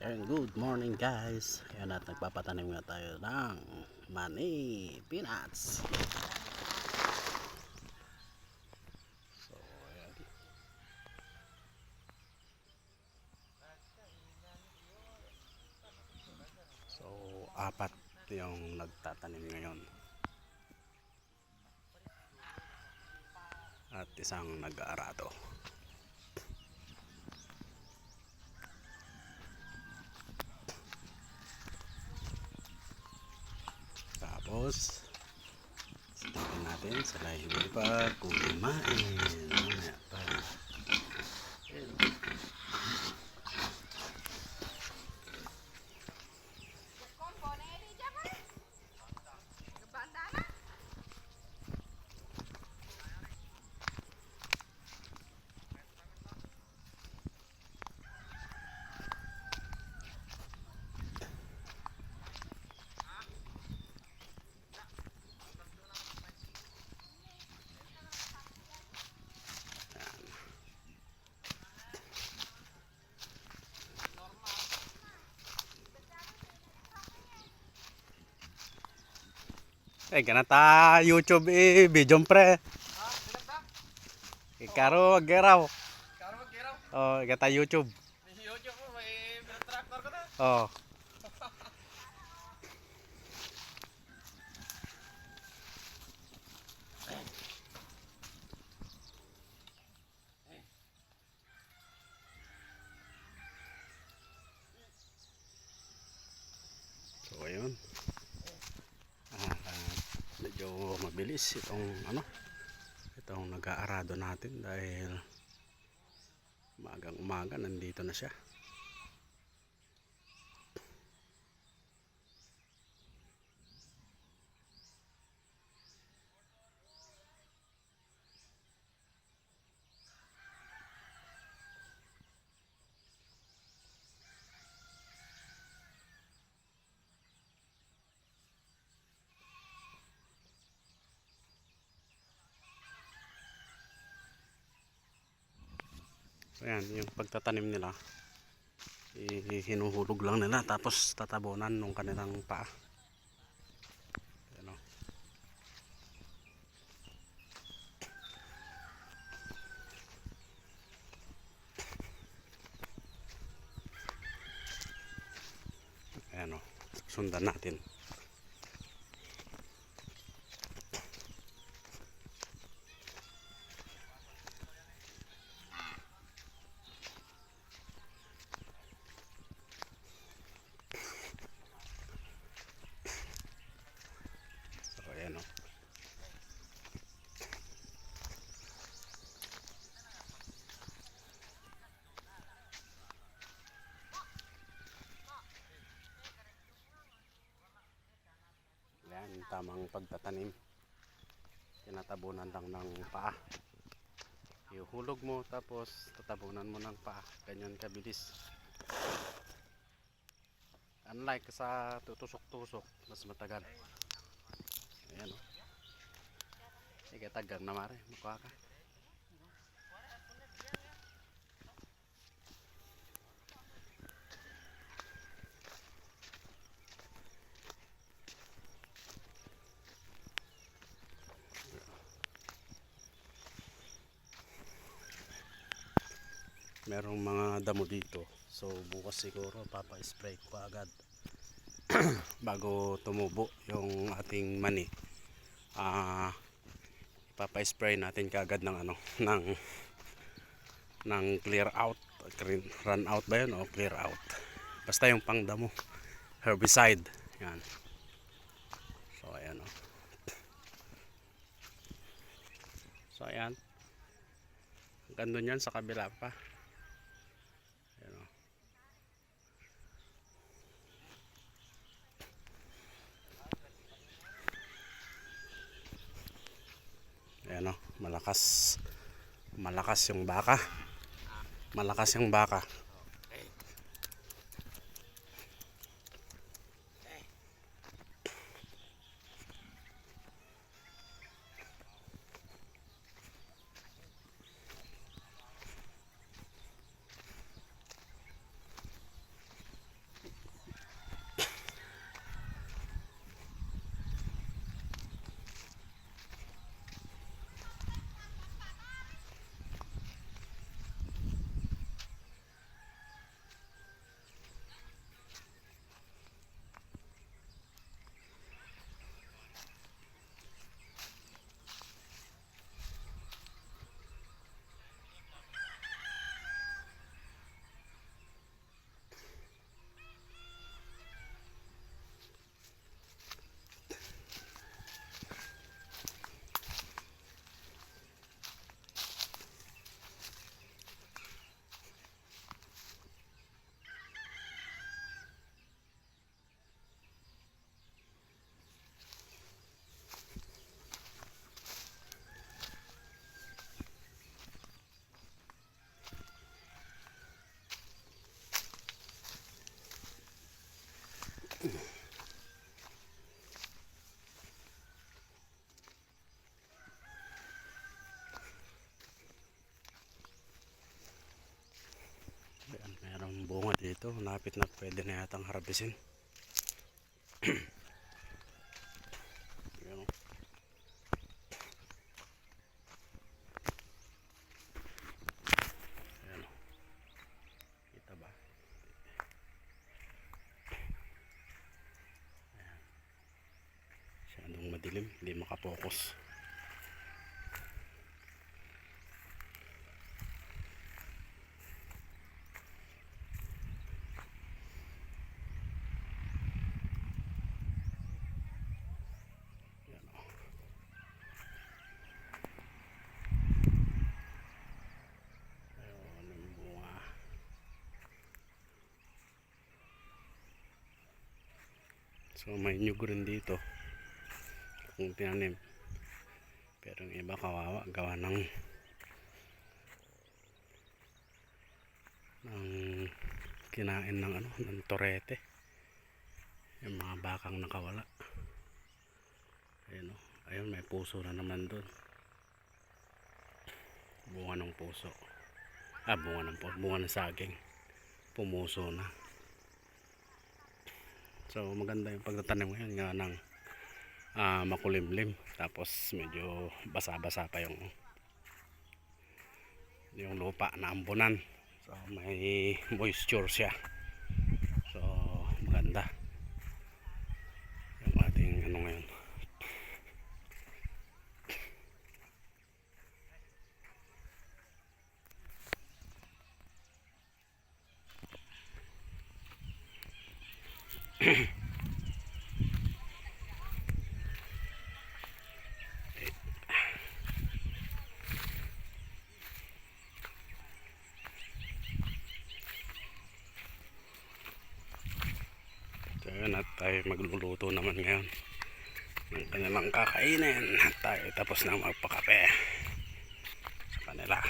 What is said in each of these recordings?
And good morning guys. Ayan at nagpapatanim nga tayo ng mani peanuts. So, ayan. So, apat yung nagtatanim ngayon. At isang nag-aarado. Tapos, tingnan natin sila hindi pa kumain. Mamaya pa. Ayan. Eh, ganata YouTube eh, video pre. Ikaro ageraw. Karo magkiraw. Oh, gata YouTube. YouTube may tractor ko na. Oh. So, ayun. Ah, ah, medyo mabilis itong ano itong nag-aarado natin dahil umagang umaga nandito na siya. So yan, yung pagtatanim nila, hinuhulog lang nila tapos tatabunan nung kanilang paa. Ayan o, sundan natin. So ayan o. Yan, tamang pagtatanim. Tinatabunan lang ng paa. Ihuhulog mo tapos tatabunan mo ng paa. Ganyan kabilis. Unlike sa tutusok-tusok, mas matagal. Ayan o. Sige, tagang na mare. Mukha ka. Merong mga damo dito. So bukas siguro papa-spray ko agad. Bago tumubo yung ating mani. Ah ipapa-spray natin kaagad ng ano ng ng clear out. Run out ba yun o clear out? Basta yung pangdamo herbicide. Yan. So ayan o. So ayan. Hanggang dun yan sa kabila pa Ayan o, malakas. Malakas yung baka. Malakas yung baka. Dito. Napit na pwede na yatang harbisin. Ayan. Ayan. Kita ba? Ayan. Masyadong madilim, hindi makapokus. So may nyug rin dito. Kung tinanim. Pero yung iba kawawa. Gawa ng ng kinain ng ano ng torete. Yung mga bakang nakawala. Ayun o ayun may puso na naman doon bunga ng puso. Ah bunga ng bunga ng saging. Pumuso na so maganda yung pagtatanim ngayon nga ng ah, makulimlim. Tapos medyo basa-basa pa yung yung lupa na ambunan. So may moisture siya so maganda yung ating ano ngayon So yun at tayo magluluto naman ngayon. Ng kanilang kakainin. At tayo tapos na magpakape sa kanila.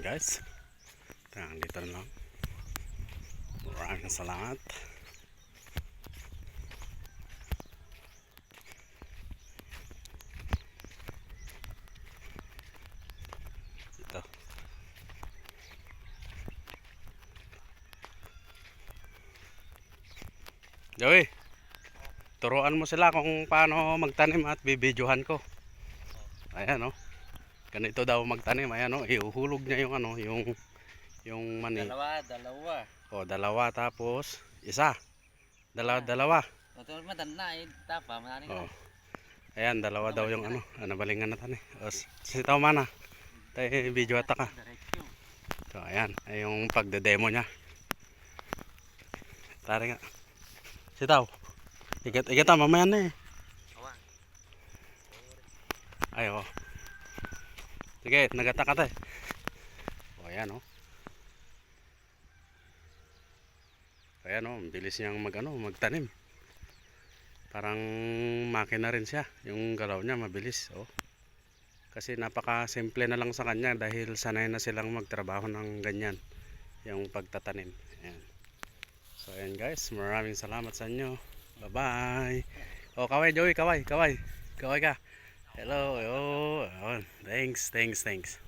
Guys. Hanggang dito na lang. Maraming salamat. Ito. Joey, turuan mo sila kung paano magtanim at bibidyohan ko. Ayan oh. Ganito daw magtanim, ayan oh, ihuhulog niya yung ano, yung yung mani. Dalawa, dalawa. O, dalawa tapos isa. Dalawa, dalawa. Madan na eh. Tapa, manani O. na. Ayan, dalawa daw yung ano, ano balingan na tani. O, sitaw mana. Tayo video ata ka. So, ayan, ay yung pagde-demo niya. Tari nga. Sitaw. Igat, igat mamaya na eh. Awa. Ay, o. Sige, nagata ka tayo. O, ayan o. Ayan o, ang bilis niyang mag, ano, magtanim. Parang makina rin siya. Yung galaw niya mabilis. O. Kasi napaka simple na lang sa kanya dahil sanay na silang magtrabaho ng ganyan. Yung pagtatanim. Ayan. So ayan guys, maraming salamat sa inyo. Bye bye. O kaway Joey, kaway, kaway. Kaway ka. Hello, oh. Thanks, thanks, thanks.